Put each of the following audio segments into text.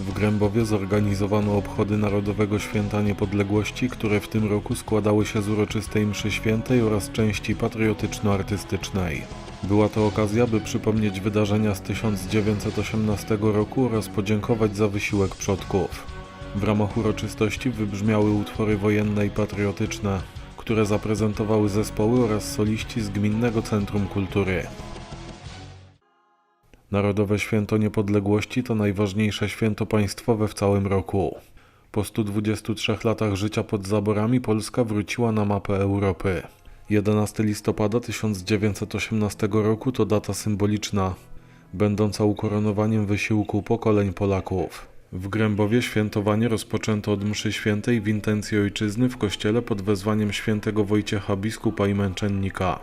W Grębowie zorganizowano obchody Narodowego Święta Niepodległości, które w tym roku składały się z uroczystej mszy świętej oraz części patriotyczno-artystycznej. Była to okazja, by przypomnieć wydarzenia z 1918 roku oraz podziękować za wysiłek przodków. W ramach uroczystości wybrzmiały utwory wojenne i patriotyczne, które zaprezentowały zespoły oraz soliści z Gminnego Centrum Kultury. Narodowe Święto Niepodległości to najważniejsze święto państwowe w całym roku. Po 123 latach życia pod zaborami Polska wróciła na mapę Europy. 11 listopada 1918 roku to data symboliczna, będąca ukoronowaniem wysiłku pokoleń Polaków. W Grębowie świętowanie rozpoczęto od mszy świętej w intencji ojczyzny w kościele pod wezwaniem świętego Wojciecha biskupa i męczennika.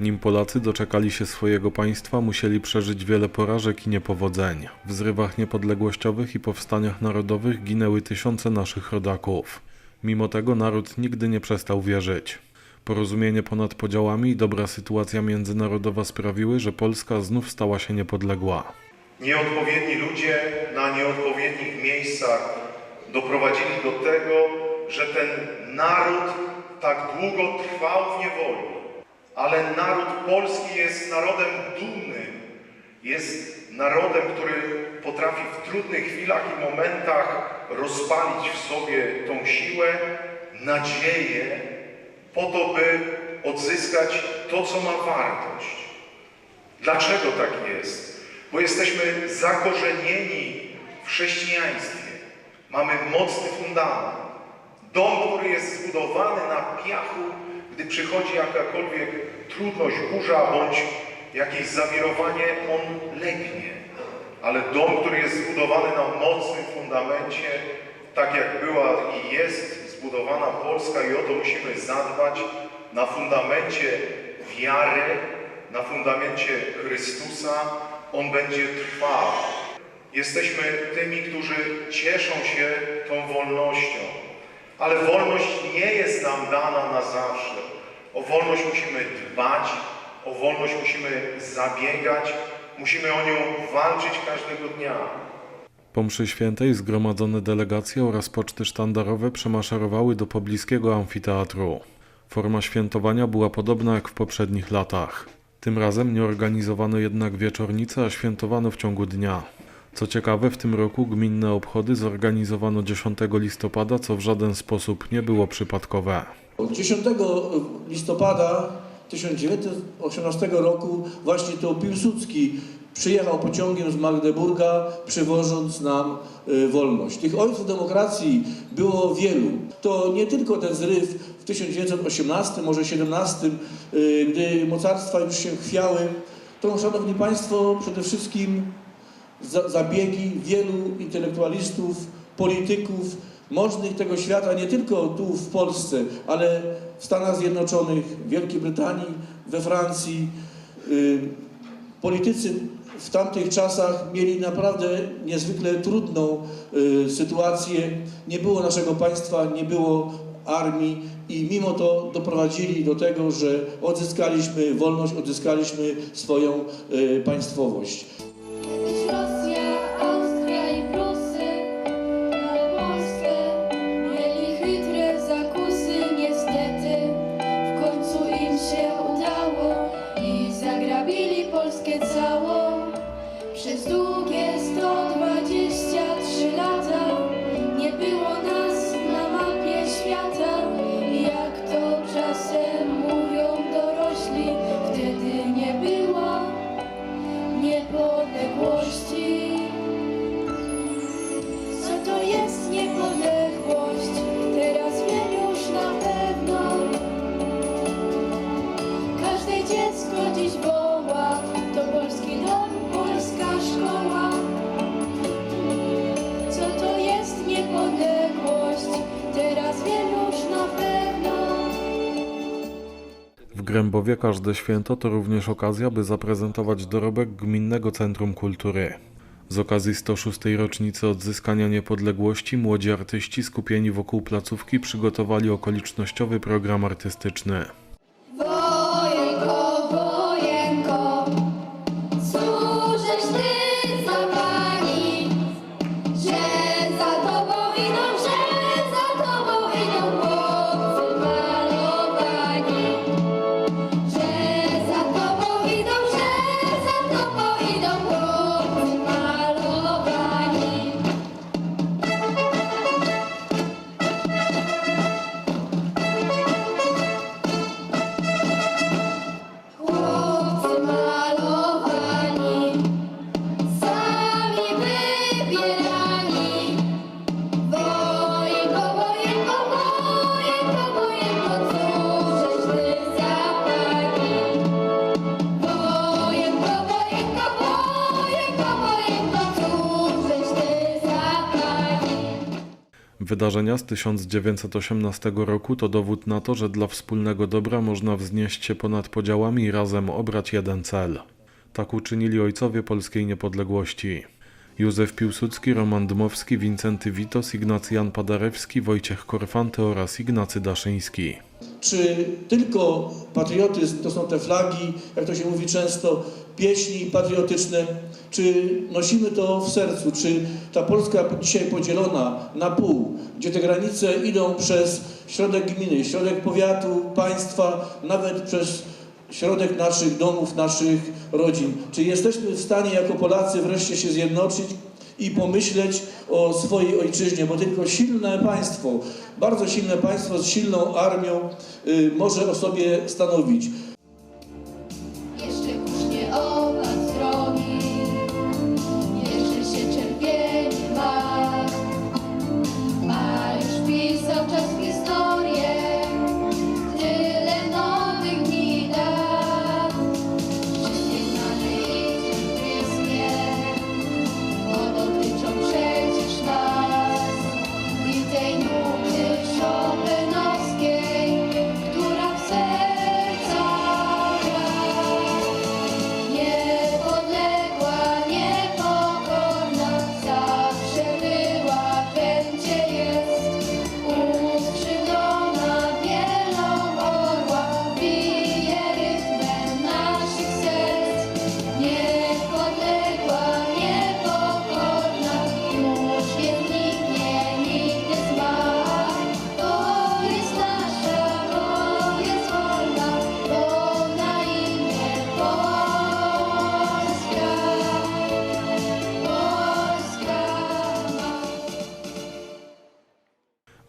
Nim Polacy doczekali się swojego państwa, musieli przeżyć wiele porażek i niepowodzeń. W zrywach niepodległościowych i powstaniach narodowych ginęły tysiące naszych rodaków. Mimo tego naród nigdy nie przestał wierzyć. Porozumienie ponad podziałami i dobra sytuacja międzynarodowa sprawiły, że Polska znów stała się niepodległa. Nieodpowiedni ludzie na nieodpowiednich miejscach doprowadzili do tego, że ten naród tak długo trwał w niewoli. Ale naród polski jest narodem dumnym. Jest narodem, który potrafi w trudnych chwilach i momentach rozpalić w sobie tą siłę, nadzieję, po to, by odzyskać to, co ma wartość. Dlaczego tak jest? Bo jesteśmy zakorzenieni w chrześcijaństwie. Mamy mocny fundament. Dom, który jest zbudowany na piachu, gdy przychodzi jakakolwiek trudność, burza bądź jakieś zawirowanie, on legnie. Ale dom, który jest zbudowany na mocnym fundamencie, tak jak była i jest zbudowana Polska i o to musimy zadbać, na fundamencie wiary, na fundamencie Chrystusa, on będzie trwał. Jesteśmy tymi, którzy cieszą się tą wolnością, ale wolność nie jest nam dana na zawsze. O wolność musimy dbać, o wolność musimy zabiegać, musimy o nią walczyć każdego dnia. Po mszy świętej zgromadzone delegacje oraz poczty sztandarowe przemaszerowały do pobliskiego amfiteatru. Forma świętowania była podobna jak w poprzednich latach. Tym razem nie organizowano jednak wieczornicy, a świętowano w ciągu dnia. Co ciekawe, w tym roku gminne obchody zorganizowano 10 listopada, co w żaden sposób nie było przypadkowe. 10 listopada 1918 roku właśnie to Piłsudski przyjechał pociągiem z Magdeburga, przywożąc nam y, wolność. Tych ojców demokracji było wielu. To nie tylko ten zryw w 1918, może 17, y, gdy mocarstwa już się chwiały, to, szanowni państwo, przede wszystkim za- zabiegi wielu intelektualistów, polityków, możnych tego świata, nie tylko tu w Polsce, ale w Stanach Zjednoczonych, w Wielkiej Brytanii, we Francji. Y, Politycy w tamtych czasach mieli naprawdę niezwykle trudną y, sytuację. Nie było naszego państwa, nie było armii i mimo to doprowadzili do tego, że odzyskaliśmy wolność, odzyskaliśmy swoją y, państwowość. Grębowie każde święto to również okazja, by zaprezentować dorobek Gminnego Centrum Kultury. Z okazji 106. rocznicy odzyskania niepodległości młodzi artyści skupieni wokół placówki przygotowali okolicznościowy program artystyczny. Wydarzenia z 1918 roku to dowód na to, że dla wspólnego dobra można wznieść się ponad podziałami i razem obrać jeden cel. Tak uczynili ojcowie polskiej niepodległości. Józef Piłsudski, Roman Dmowski, Wincenty Witos, Ignacy Jan Paderewski, Wojciech Korfanty oraz Ignacy Daszyński. Czy tylko patriotyzm to są te flagi, jak to się mówi często, pieśni patriotyczne, czy nosimy to w sercu, czy ta Polska dzisiaj podzielona na pół, gdzie te granice idą przez środek gminy, środek powiatu, państwa, nawet przez środek naszych domów, naszych rodzin. Czy jesteśmy w stanie jako Polacy wreszcie się zjednoczyć i pomyśleć o swojej ojczyźnie, bo tylko silne państwo, bardzo silne państwo z silną armią y, może o sobie stanowić.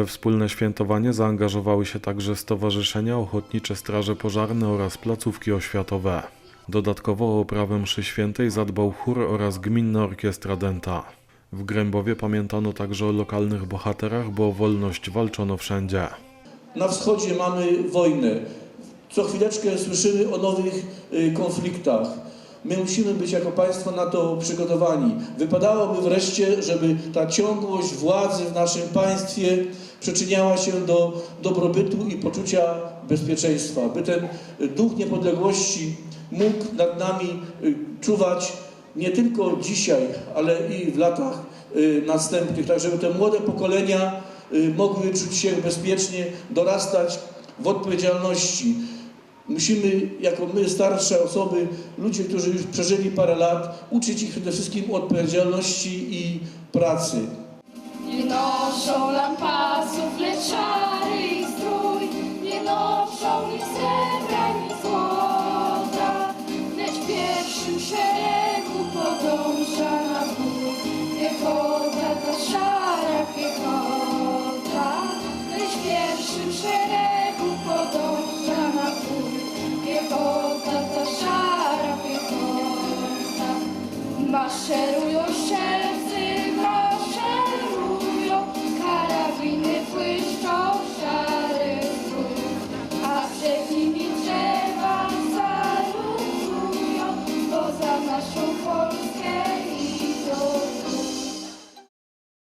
We wspólne świętowanie zaangażowały się także stowarzyszenia, ochotnicze straże pożarne oraz placówki oświatowe. Dodatkowo o oprawę mszy świętej zadbał chór oraz gminna orkiestra denta. W Grębowie pamiętano także o lokalnych bohaterach, bo o wolność walczono wszędzie. Na wschodzie mamy wojnę. Co chwileczkę słyszymy o nowych y, konfliktach. My musimy być jako państwo na to przygotowani. Wypadałoby wreszcie, żeby ta ciągłość władzy w naszym państwie przyczyniała się do dobrobytu i poczucia bezpieczeństwa, by ten y, duch niepodległości mógł nad nami y, czuwać nie tylko dzisiaj, ale i w latach y, następnych, tak żeby te młode pokolenia mogły czuć się bezpiecznie, dorastać w odpowiedzialności. Musimy, jako my, starsze osoby, ludzie, którzy już przeżyli parę lat, uczyć ich przede wszystkim odpowiedzialności i pracy. Nie noszą lampasów, lecz szary ich strój. Nie noszą nic srebra, nic złota. Lecz w pierwszym szeregu podąża piechota, ta szara piechota Maszerują szereg